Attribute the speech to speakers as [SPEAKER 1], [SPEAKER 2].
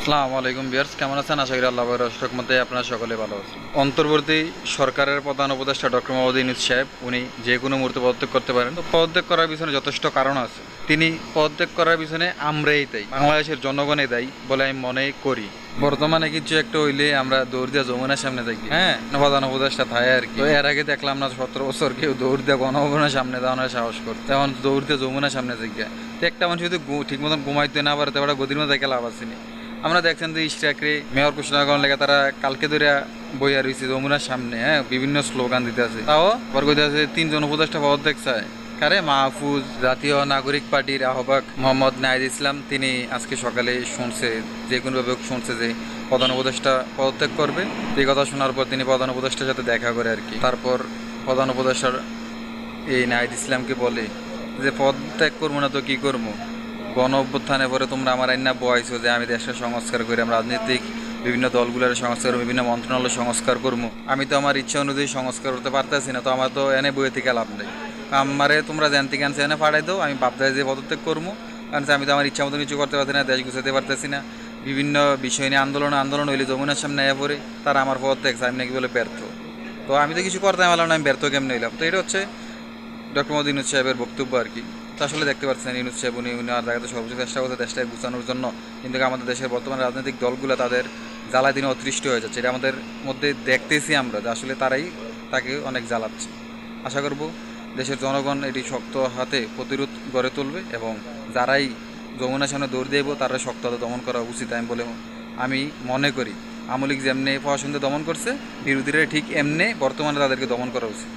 [SPEAKER 1] আসসালামু আলাইকুম বিয়ার্স কেমন আছেন? আশা করি আল্লাহ রহমত মধ্যে আপনারা সকলে ভালো আছেন। অন্তর্বর্তী সরকারের প্রধান উপদেষ্টা ডক্টর মোহাম্মদ ইউনুস সাহেব, উনি যে কোনো মুহূর্তে পদত্যাগ করতে পারেন। তো পদত্যাগ করার পিছনে যথেষ্ট কারণ আছে। তিনি পদত্যাগ করার পিছনে আমরাই তাই বাংলাদেশের জনগণে দায়ী বলে আমি মনে করি। বর্তমানে কিছু একটা হইলে আমরা দৌড় দিয়ে যমুনার সামনে থাকি। হ্যাঁ প্রধান উপদেষ্টা থাকে আর কি। এর আগে দেখলাম না সতেরো বছর কেউ দৌড় দিয়ে গণভবনের সামনে দাঁড়ানোর সাহস করতে। এখন দৌড় দিয়ে যমুনার সামনে থাকি। একটা মানুষ যদি ঠিক মতন ঘুমাইতে না পারে, তো ওটা গদির মধ্যে লাভ আসেনি আমরা দেখছেন যে ইস্টাকরে মেয়র ঘোষণা লেগে তারা কালকে ধরে বইয়া রয়েছে যমুনার সামনে হ্যাঁ? বিভিন্ন স্লোগান দিতে আছে। তাও আবার কইতে আছে, তিনজন উপদেষ্টা পদত্যাগ চায় কারে? মাহফুজ, জাতীয় নাগরিক পার্টির আহ্বায়ক মোহাম্মদ নাহিদ ইসলাম। তিনি আজকে সকালে শুনছে, যে কোনোভাবে শুনছে যে প্রধান উপদেষ্টা পদত্যাগ করবে। এই কথা শোনার পর তিনি প্রধান উপদেষ্টার সাথে দেখা করে আর কি। তারপর প্রধান উপদেষ্টার এই নাহিদ ইসলামকে বলে যে, পদত্যাগ করব না তো কি করব? গণ অভ্যুত্থানে পরে তোমরা আমার আইনা বয়সো যে আমি দেশের সংস্কার করি, আমরা রাজনৈতিক বিভিন্ন দলগুলোর সংস্কার বিভিন্ন মন্ত্রণালয় সংস্কার করব। আমি তো আমার ইচ্ছা অনুযায়ী সংস্কার করতে পারতেছি না, তো আমার তো এনে বইয়ে থেকে লাভ নেই। আমারে তোমরা জানতে কেন এনে পাঠাই দাও, আমি ভাবতে যে পদত্যাগ করব। কারণ আমি তো আমার ইচ্ছা মতো কিছু করতে পারছি না, দেশ গুছাতে পারতেছি না। বিভিন্ন বিষয় নিয়ে আন্দোলন আন্দোলন হইলে যমুনার সামনে এ পড়ে, তারা আমার পদত্যাগ আমি নাকি বলে ব্যর্থ। তো আমি তো কিছু করতে পারলাম না, আমি ব্যর্থ কেমন হইলাম? তো এটা হচ্ছে ডক্টর মোদী ইউনুস সাহেবের বক্তব্য আর কি। তো আসলে দেখতে পাচ্ছেন, ইউনুস সাহেব, উনি উনি আর জায়গাতে সর্বোচ্চ চেষ্টা করছে দেশটাকে গুছানোর জন্য। কিন্তু আমাদের দেশের বর্তমান রাজনৈতিক দলগুলো তাদের জ্বালায় দিনে অতৃষ্ট হয়ে যাচ্ছে। এটা আমাদের মধ্যে দেখতেছি আমরা যে আসলে তারাই তাকে অনেক জ্বালাচ্ছে। আশা করব দেশের জনগণ এটি শক্ত হাতে প্রতিরোধ গড়ে তুলবে এবং যারাই যমুনার সামনে দৌড় দেব, তারা শক্ত হাতে দমন করা উচিত আমি বলে আমি মনে করি। আমলিক যেমনি পড়াশোনাতে দমন করছে, বিরোধীরা ঠিক এমনি বর্তমানে তাদেরকে দমন করা উচিত।